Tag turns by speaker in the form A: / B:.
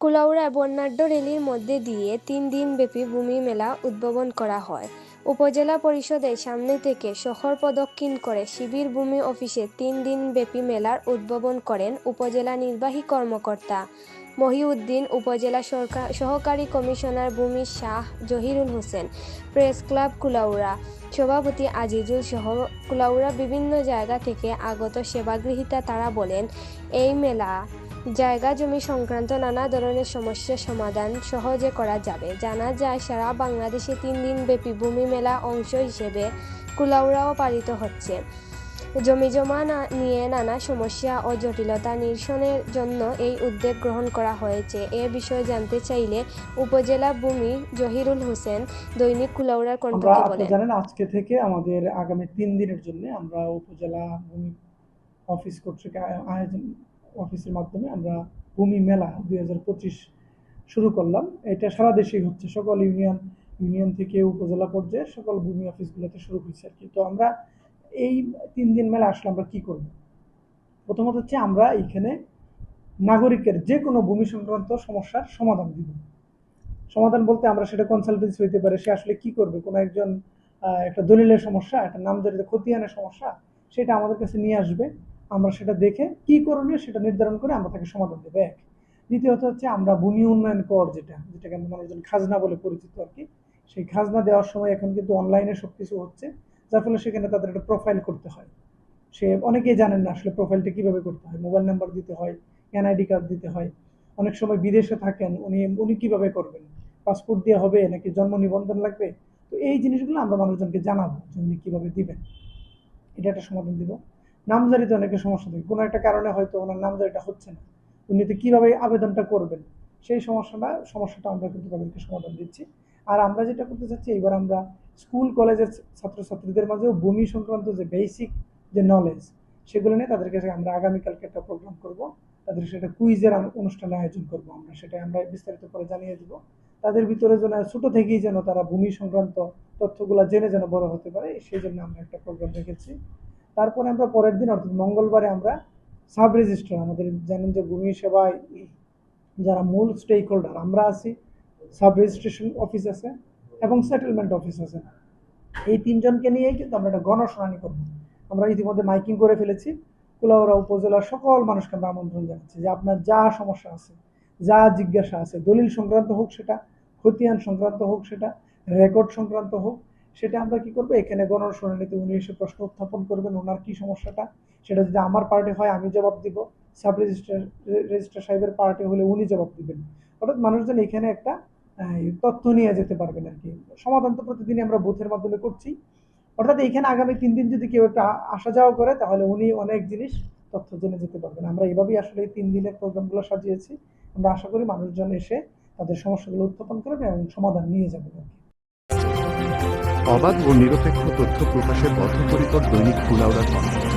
A: কুলাউড়ায় বর্ণাঢ্য রেলির মধ্যে দিয়ে তিন দিনব্যাপী ভূমি মেলা উদ্ভাবন করা হয়। উপজেলা পরিষদের সামনে থেকে শহর প্রদক্ষিণ করে শিবির ভূমি অফিসে তিন দিনব্যাপী মেলার উদ্বোধন করেন উপজেলা নির্বাহী কর্মকর্তা। মহিউদ্দিন উপজেলা সরকার, সহকারী কমিশনার ভূমি শাহ জহিরুল হোসেন, প্রেস ক্লাব কুলাউড়া, সভাপতি আজিজুল সহ কুলাউড়া বিভিন্ন জায়গা থেকে আগত সেবাগৃহীতা তারা বলেন, এই মেলা জায়গা জমি সংক্রান্ত নানা ধরনের সমস্যার সমাধান সহজে করা যাবে। জানা যায় সারা বাংলাদেশে তিন দিন ব্যাপী ভূমি মেলা অংশ হিসেবে কুলাউড়াও পালিত হচ্ছে। জমি জমা না- নিয়ে নানা সমস্যা ও জটিলতা নিরসনের জন্য এই উদ্যোগ গ্রহণ করা হয়েছে। এ বিষয়ে জানতে চাইলে উপজেলা ভূমি জহিরুল হোসেন দৈনিক কুলাউড়ার কণ্ঠকে বলেন।
B: জানেন আজকে থেকে আমাদের আগামী তিন দিনের জন্য আমরা উপজেলা ভূমি অফিস কর্তৃক আয়োজন অফিসের মাধ্যমে আমরা ভূমি মেলা দুই হাজার পঁচিশ শুরু করলাম। এটা সারা দেশেই হচ্ছে। সকল ইউনিয়ন ইউনিয়ন থেকে উপজেলা পর্যায়ে সকল ভূমি অফিসগুলোতে শুরু হয়েছে আর কি। তো আমরা এই তিন দিন মেলা আসলে আমরা কি করব? প্রথমত হচ্ছে আমরা এইখানে নাগরিকের যে কোনো ভূমি সংক্রান্ত সমস্যার সমাধান দিব। সমাধান বলতে আমরা সেটা কনসালটেন্সি হইতে পারে, সে আসলে কি করবে? কোনো একজন একটা দলিলের সমস্যা, একটা নামজারিতে খতিয়ানের সমস্যা, সেটা আমাদের কাছে নিয়ে আসবে। আমরা সেটা দেখে কি করণীয় সেটা নির্ধারণ করে আমরা তাকে সমাধান দেবো। এক। দ্বিতীয়ত হচ্ছে আমরা ভূমি উন্নয়ন কর যেটা, যেটাকে আমরা মানুষজন খাজনা বলে পরিচিত আর কি, সেই খাজনা দেওয়ার সময় এখন কিন্তু অনলাইনে সব কিছু হচ্ছে। যার ফলে সেখানে তাদের একটা প্রোফাইল করতে হয়। সে অনেকেই জানেন না আসলে প্রোফাইলটা কীভাবে করতে হয়। মোবাইল নাম্বার দিতে হয় এনআইডি কার্ড দিতে হয়। অনেক সময় বিদেশে থাকেন, উনি উনি কীভাবে করবেন? পাসপোর্ট দিয়ে হবে, নাকি জন্ম নিবন্ধন লাগবে? তো এই জিনিসগুলো আমরা মানুষজনকে জানাব যে উনি কীভাবে দিবেন। এটা একটা সমাধান দিব। নামজারিতে অনেকের সমস্যা থাকে। কোনো একটা কারণে হয়তো ওনার নামজারিটা হচ্ছে না। উনি তো কীভাবে আবেদনটা করবেন? সেই সমস্যাটা সমস্যাটা আমরা কিন্তু তাদেরকে সমাধান দিচ্ছি। আর আমরা যেটা করতে চাচ্ছি এবার আমরা স্কুল, কলেজের ছাত্রছাত্রীদের মাঝেও ভূমি সংক্রান্ত যে বেসিক যে নলেজ সেগুলো নিয়ে তাদের কাছে আমরা আগামীকালকে একটা প্রোগ্রাম করব। তাদের সেটা কুইজের অনুষ্ঠানের আয়োজন করব আমরা, সেটা আমরা বিস্তারিত করে জানিয়ে দিব। তাদের ভিতরে যেন ছোট থেকেই যেন তারা ভূমি সংক্রান্ত তথ্যগুলো জেনে যেন বড় হতে পারে, সেই জন্য আমরা একটা প্রোগ্রাম রেখেছি। তারপরে আমরা পরের দিন, অর্থাৎ মঙ্গলবারে আমরা সাব রেজিস্ট্রার আমাদের জানেন যে ভূমি সেবায় যারা মূল স্টেক হোল্ডার আমরা আছি। সাব রেজিস্ট্রেশন অফিস আছে এবং সেটেলমেন্ট অফিস আছে। এই তিনজনকে নিয়েই কিন্তু আমরা একটা গণশুনানি করব। আমরা ইতিমধ্যে মাইকিং করে ফেলেছি। কুলাউড়া উপজেলার সকল মানুষকে আমরা আমন্ত্রণ জানাচ্ছি যে আপনার যা সমস্যা আছে, যা জিজ্ঞাসা আছে, দলিল সংক্রান্ত হোক সেটা, খতিয়ান সংক্রান্ত হোক সেটা রেকর্ড সংক্রান্ত হোক, সেটা আমরা কি করব? এখানে গণশুনানিতে উনি এসে প্রশ্ন উত্থাপন করবেন, ওনার কি সমস্যাটা? সেটা যদি আমার পার্টি হয়, আমি জবাব দিব। সাব রেজিস্ট্রার রেজিস্ট্রার সাহেবের পার্টি হলে উনি জবাব দিবেন। অর্থাৎ মানুষজন এখানে একটা তথ্য নিয়ে যেতে পারবেন আর কি। সমাধান তো প্রতিদিনই আমরা বুথের মাধ্যমে করছি। অর্থাৎ এইখানে আগামী তিন দিন যদি কেউ একটা আসা যাওয়া করে, তাহলে উনি অনেক জিনিস তথ্য জেনে যেতে পারবেন। আমরা এভাবেই আসলে এই তিন দিনের প্রোগ্রামগুলো সাজিয়েছি। আমরা আশা করি মানুষজন এসে তাদের সমস্যাগুলো উত্থাপন করবে এবং সমাধান নিয়ে যাবেন আর কি।
C: অবাধ ও নিরপেক্ষ তথ্য প্রকাশের বদ্ধপরিকর দৈনিক কুলাউড়া সংবাদ